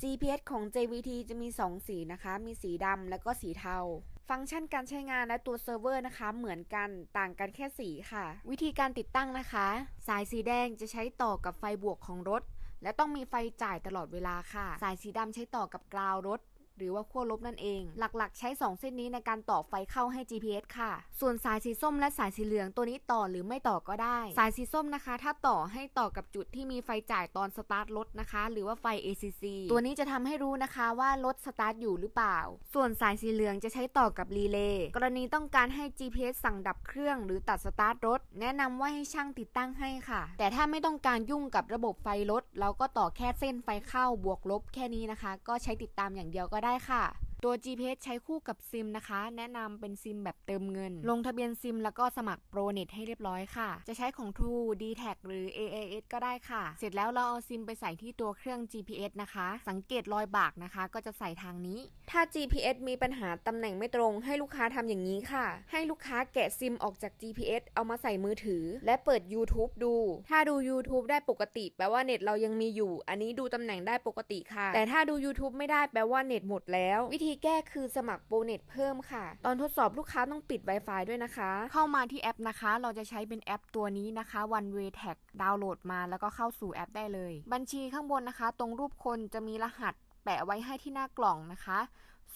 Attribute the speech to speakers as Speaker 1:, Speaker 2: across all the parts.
Speaker 1: GPS ของ JVT จะมี 2 สีนะคะ มีสีดำและก็สีเทา ฟังก์ชันการใช้งานและตัวเซิร์ฟเวอร์นะคะ เหมือนกันต่างกันแค่สีค่ะ วิธีการติดตั้งนะคะ สายสีแดงจะใช้ต่อกับไฟบวกของรถ และต้องมีไฟจ่ายตลอดเวลาค่ะ สายสีดำใช้ต่อกับกราวรถ หรือว่าขั้วลบนั่นเอง หลักๆ ใช้ 2 เส้นนี้ในการต่อไฟเข้าให้ GPS ค่ะ ส่วนสายสีส้มและสายสีเหลืองตัวนี้ต่อหรือไม่ต่อก็ได้ สายสีส้มนะคะ ถ้าต่อให้ต่อกับจุดที่มีไฟจ่ายตอนสตาร์ทรถนะคะ หรือว่าไฟ ACC ตัวนี้จะทำให้รู้นะคะว่ารถสตาร์ทอยู่หรือเปล่า ส่วนสายสีเหลืองจะใช้ต่อกับรีเลย์กรณีต้องการให้ GPS สั่งดับเครื่อง หรือตัดสตาร์ทรถแนะนำว่าให้ช่างติดตั้งให้ค่ะ แต่ถ้าไม่ต้องการยุ่งกับระบบไฟรถเราก็ต่อแค่เส้นไฟเข้าบวกลบแค่นี้นะคะ ก็ใช้ติดตามอย่างเดียวก็ได้ได้ค่ะ ตัว GPS ใช้คู่กับซิมนะคะ แนะนำเป็นซิมแบบเติมเงิน ลงทะเบียนซิมแล้วก็สมัครโปรเน็ตให้เรียบร้อยค่ะ จะใช้ของ True d t a c หรือ AAS ก็ได้ค่ะ เสร็จแล้วเราเอาซิมไปใส่ที่ตัวเครื่อง GPS นะคะ สังเกตรอยบากนะคะ ก็จะใส่ทางนี้ ถ้า GPS มีปัญหาตำแหน่งไม่ตรง ให้ลูกค้าทำอย่างนี้ค่ะ ให้ลูกค้าแกะซิมออกจาก GPS เอามาใส่มือถือ และเปิด YouTube ดู ถ้าดู YouTube ได้ปกติ แปลว่าเน็ตเรายังมีอยู่ อันนี้ดูตำแหน่งได้ปกติค่ะ แต่ถ้าดู YouTube ไม่ได้แปลว่าเน็ตหมดแล้ว วิธีแก้คือสมัครโปรเน็ตเพิ่มค่ะ ตอนทดสอบลูกค้าต้องปิด Wi-Fi ด้วยนะคะ เข้ามาที่แอปนะคะ เราจะใช้เป็นแอปตัวนี้นะคะ One Way Tag ดาวน์โหลดมาแล้วก็เข้าสู่แอปได้เลย บัญชีข้างบนนะคะ ตรงรูปคนจะมีรหัสแปะไว้ให้ที่หน้ากล่องนะคะ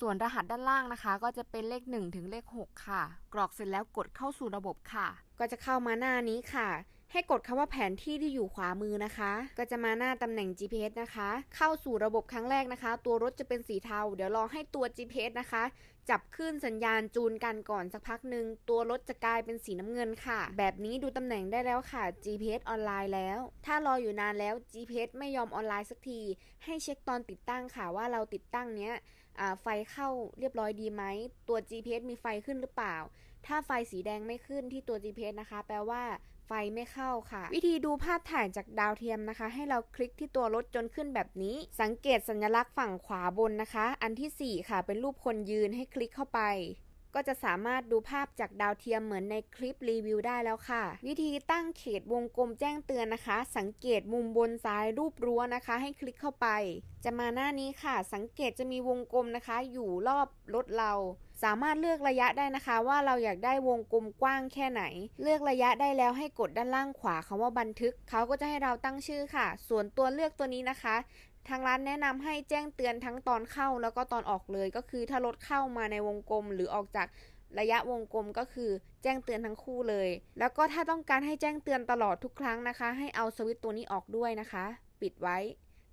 Speaker 1: ส่วนรหัสด้านล่างนะคะ ก็จะเป็นเลข 1 ถึงเลข 6 ค่ะ กรอกเสร็จแล้วกดเข้าสู่ระบบค่ะ ก็จะเข้ามาหน้านี้ค่ะ ให้กดคำว่าแผนที่ที่อยู่ขวามือนะคะ ก็จะมาหน้าตำแหน่ง GPS นะคะ เข้าสู่ระบบครั้งแรกนะคะ ตัวรถจะเป็นสีเทา เดี๋ยวรอให้ตัว GPS นะคะ จับขึ้นสัญญาณจูนกันก่อนสักพักหนึ่งตัวรถจะกลายเป็นสีน้ำเงินค่ะ แบบนี้ดูตำแหน่งได้แล้วค่ะ GPS ออนไลน์แล้ว ถ้ารออยู่นานแล้ว GPS ไม่ยอมออนไลน์สักที ให้เช็คตอนติดตั้งค่ะว่าเราติดตั้งเนี้ยไฟเข้าเรียบร้อยดีไหม ตัว GPS มีไฟขึ้นหรือเปล่า ถ้าไฟสีแดงไม่ขึ้นที่ตัว GPS นะคะ แปลว่า ไฟไม่เข้าค่ะ วิธีดูภาพถ่ายจากดาวเทียมนะคะ ให้เราคลิกที่ตัวรถจนขึ้นแบบนี้ สังเกตสัญลักษณ์ฝั่งขวาบนนะคะ อันที่ 4 ค่ะ เป็นรูปคนยืนให้คลิกเข้าไป ก็จะสามารถดูภาพจากดาวเทียมเหมือนในคลิปรีวิวได้แล้วค่ะ วิธีตั้งเขตวงกลมแจ้งเตือนนะคะ สังเกตมุมบนซ้ายรูปรั้วนะคะ ให้คลิกเข้าไป จะมาหน้านี้ค่ะ สังเกตจะมีวงกลมนะคะ อยู่รอบรถเรา สามารถเลือกระยะได้นะคะ ว่าเราอยากได้วงกลมกว้างแค่ไหน เลือกระยะได้แล้วให้กดด้านล่างขวาคำว่าบันทึกเขาก็จะให้เราตั้งชื่อค่ะ ส่วนตัวเลือกตัวนี้นะคะ ทางร้านแนะนำให้แจ้งเตือนทั้งตอนเข้าแล้วก็ตอนออกเลย ก็คือถ้ารถเข้ามาในวงกลมหรือออกจากระยะวงกลมก็คือแจ้งเตือนทั้งคู่เลย แล้วก็ถ้าต้องการให้แจ้งเตือนตลอดทุกครั้งนะคะ ให้เอาสวิตช์ตัวนี้ออกด้วยนะคะ ปิดไว้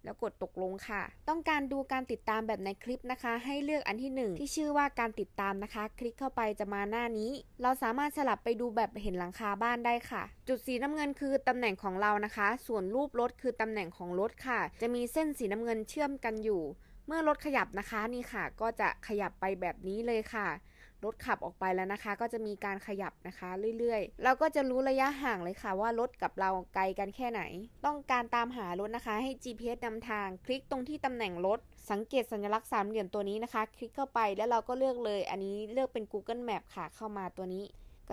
Speaker 1: แล้วกดตกลงค่ะ ต้องการดูการติดตามแบบในคลิปนะคะ ให้เลือกอันที่ 1 ที่ชื่อว่าการติดตามนะคะ คลิกเข้าไปจะมาหน้านี้ เราสามารถสลับไปดูแบบเห็นหลังคาบ้านได้ค่ะ จุดสีน้ำเงินคือตำแหน่งของเรานะคะ ส่วนรูปรถคือตำแหน่งของรถค่ะ จะมีเส้นสีน้ำเงินเชื่อมกันอยู่ เมื่อรถขยับนะคะนี่ค่ะ ก็จะขยับไปแบบนี้เลยค่ะ รถขับออกไปแล้วนะคะ ก็จะมีการขยับนะคะ เรื่อยๆ เราก็จะรู้ระยะห่างเลยค่ะ ว่ารถกับเราไกลกันแค่ไหน ต้องการตามหารถนะคะ ให้ GPS นำทาง คลิกตรงที่ตำแหน่งรถ สังเกตสัญลักษณ์สามเหลี่ยมตัวนี้นะคะ คลิกเข้าไปแล้วเราก็เลือกเลย อันนี้เลือกเป็น Google Map ค่ะเข้ามาตัวนี้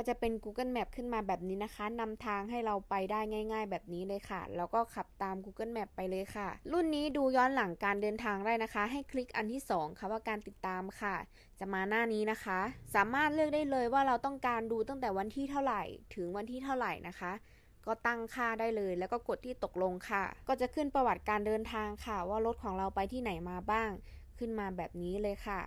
Speaker 1: ก็จะเป็น Google Map ขึ้นมาแบบนี้นะคะนำทางให้เราไปได้ง่าย ๆ แบบนี้เลยค่ะ แล้วก็ขับตาม Google Map ไปเลยค่ะ รุ่นนี้ดูย้อนหลังการเดินทางได้นะคะ ให้คลิกอันที่ 2 ค่ะว่าการติดตามค่ะ จะมาหน้านี้นะคะ สามารถเลือกได้เลยว่าเราต้องการดูตั้งแต่วันที่เท่าไหร่ ถึงวันที่เท่าไหร่นะคะก็ตั้งค่าได้เลย แล้วก็กดที่ตกลงค่ะ ก็จะขึ้นประวัติการเดินทางค่ะ ว่ารถของเราไปที่ไหนมาบ้าง ขึ้นมาแบบนี้เลยค่ะ